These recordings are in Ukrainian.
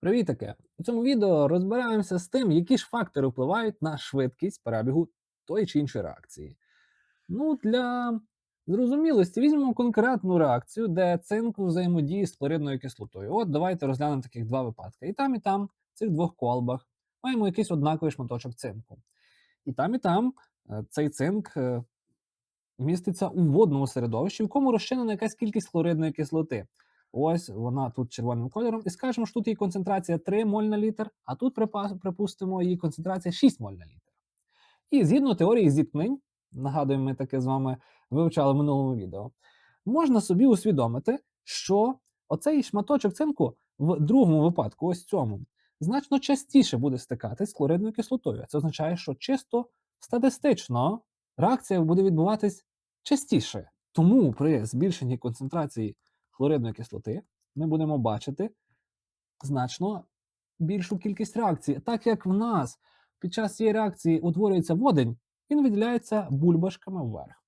Привітики! У цьому відео розбираємося з тим, які ж фактори впливають на швидкість перебігу тої чи іншої реакції. Ну, для зрозумілості візьмемо конкретну реакцію, де цинк взаємодіє з хлоридною кислотою. От давайте розглянемо таких два випадки. І там, і там, в цих двох колбах, маємо якийсь однаковий шматочок цинку. І там, і там е, цей цинк е, міститься у водному середовищі, в якому розчинена якась кількість хлоридної кислоти. Ось вона тут червоним кольором. І скажемо, що тут її концентрація 3 моль на літр, а тут, припустимо, її концентрація 6 моль на літр. І згідно теорії зіткнень, нагадуємо, ми таке з вами вивчали в минулому відео, можна собі усвідомити, що оцей шматочок цинку в другому випадку, ось цьому, значно частіше буде стикатись з хлоридною кислотою. Це означає, що чисто статистично реакція буде відбуватись частіше. Тому при збільшенні концентрації хлоридної кислоти ми будемо бачити значно більшу кількість реакцій. Так як в нас під час цієї реакції утворюється водень, він виділяється бульбашками вверх.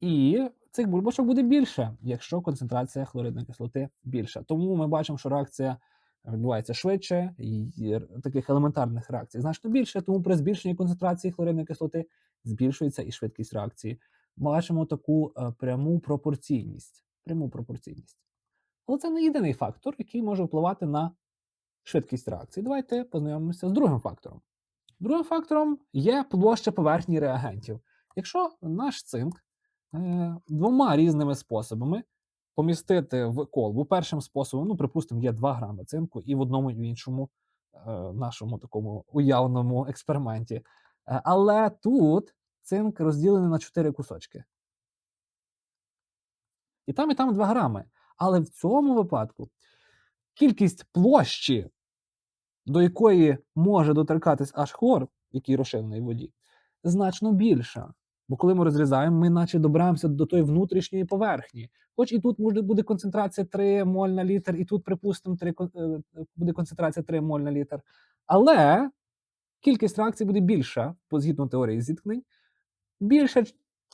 І цих бульбашок буде більше, якщо концентрація хлоридної кислоти більша. Тому ми бачимо, що реакція відбувається швидше, і таких елементарних реакцій значно більше. Тому при збільшенні концентрації хлоридної кислоти збільшується і швидкість реакції. Бачимо таку е, пряму пропорційність. Пряму пропорційність. Але це не єдиний фактор, який може впливати на швидкість реакції. Давайте познайомимося з другим фактором. Другим фактором є площа поверхні реагентів. Якщо наш цинк е, двома різними способами помістити в колбу, першим способом, ну, припустимо, є 2 грами цинку, і в одному і в іншому е, нашому такому уявному експерименті. Е, але тут цинк розділений на 4 кусочки. І там, і там 2 грами. Але в цьому випадку кількість площі, до якої може доторкатись аж хлор, який розчинений в воді, значно більша. Бо коли ми розрізаємо, ми наче добираємося до тої внутрішньої поверхні. Хоч і тут може буде концентрація 3 моль на літр, і тут, припустимо, 3, е, буде концентрація 3 моль на літр. Але кількість реакцій буде більша, згідно теорії зіткнень, більша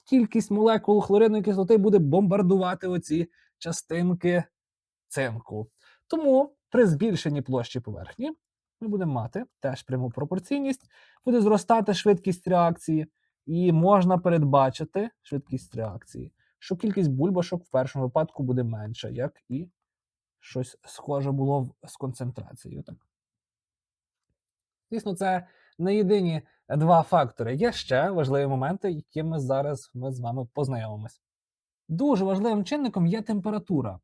кількість молекул хлоридної кислоти буде бомбардувати оці частинки цинку. Тому при збільшенні площі поверхні ми будемо мати теж пряму пропорційність, буде зростати швидкість реакції, і можна передбачити швидкість реакції, що кількість бульбашок в першому випадку буде менша, як і щось схоже було з концентрацією. Звісно, це не єдині два фактори. Є ще важливі моменти, якими зараз ми з вами познайомимось. Дуже важливим чинником є температура,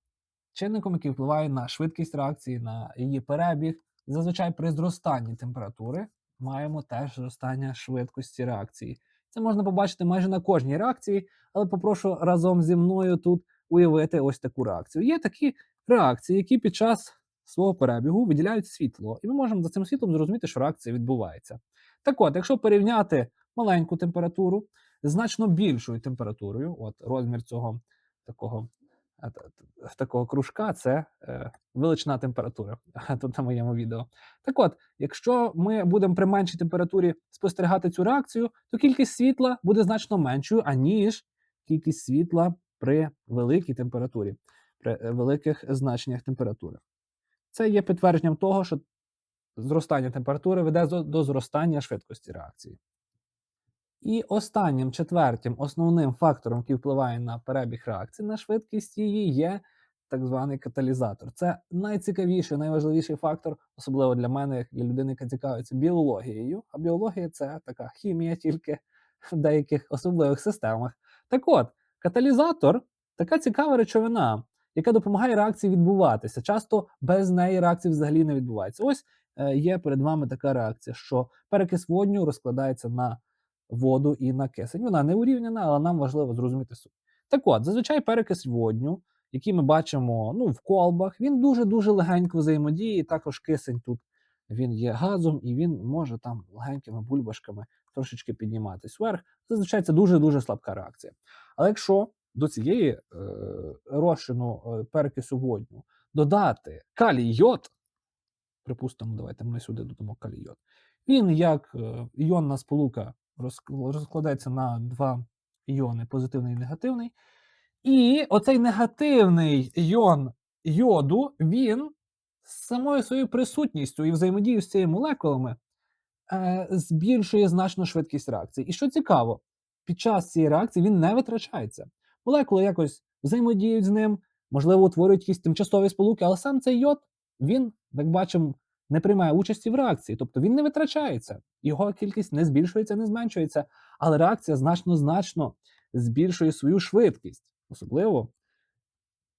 чинником, який впливає на швидкість реакції, на її перебіг. Зазвичай при зростанні температури маємо теж зростання швидкості реакції. Це можна побачити майже на кожній реакції, але попрошу разом зі мною тут уявити ось таку реакцію. Є такі реакції, які під час свого перебігу виділяють світло, і ми можемо за цим світлом зрозуміти, що реакція відбувається. Так от, якщо порівняти маленьку температуру з значно більшою температурою, от розмір цього такого е, такого кружка це е, величина температури. Тут на моєму відео. Так от, якщо ми будемо при меншій температурі спостерігати цю реакцію, то кількість світла буде значно меншою, аніж кількість світла при великій температурі, при е, великих значеннях температури. Це є підтвердженням того, що зростання температури веде до зростання швидкості реакції. І останнім четвертим основним фактором, який впливає на перебіг реакції, на швидкість її, є так званий каталізатор. Це найцікавіший, найважливіший фактор, особливо для мене, як для людини, яка цікавиться біологією. А біологія це така хімія тільки в деяких особливих системах. Так от, каталізатор така цікава речовина, яка допомагає реакції відбуватися. Часто без неї реакції взагалі не відбувається. Ось е, є перед вами така реакція, що перекис водню розкладається на воду і на кисень. Вона не урівняна, але нам важливо зрозуміти суть. Так от, зазвичай перекис водню, який ми бачимо ну, в колбах, він дуже-дуже легенько взаємодіє, і також кисень тут він є газом, і він може там легенькими бульбашками трошечки підніматись вверх. Зазвичай це дуже-дуже слабка реакція. Але якщо до цієї е, розчину е, перекису водню додати калій йод, припустимо, давайте ми сюди додамо калій йод, він як е, іонна сполука розкладається на два іони позитивний і негативний. І оцей негативний іон йоду він самою своєю присутністю і взаємодією з цими молекулами е, збільшує значно швидкість реакції. І що цікаво, під час цієї реакції він не витрачається. Молекули якось взаємодіють з ним, можливо, утворюють якісь тимчасові сполуки, але сам цей йод, він, як бачимо, не приймає участі в реакції, тобто він не витрачається, його кількість не збільшується, не зменшується, але реакція значно значно збільшує свою швидкість, особливо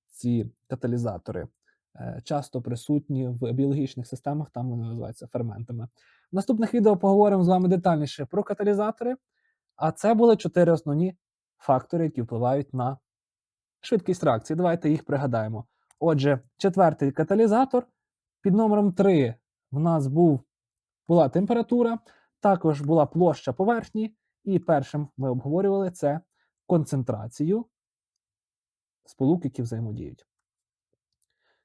ці каталізатори е, часто присутні в біологічних системах, там вони називаються ферментами. В наступних відео поговоримо з вами детальніше про каталізатори. А це були чотири основні фактори, які впливають на швидкість реакції. Давайте їх пригадаємо. Отже, четвертий каталізатор під номером 3 в нас був, була температура, також була площа поверхні, і першим ми обговорювали це концентрацію сполук, які взаємодіють.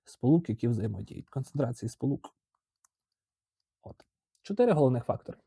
Сполук, які взаємодіють. Концентрації сполук. От. Чотири головних фактори.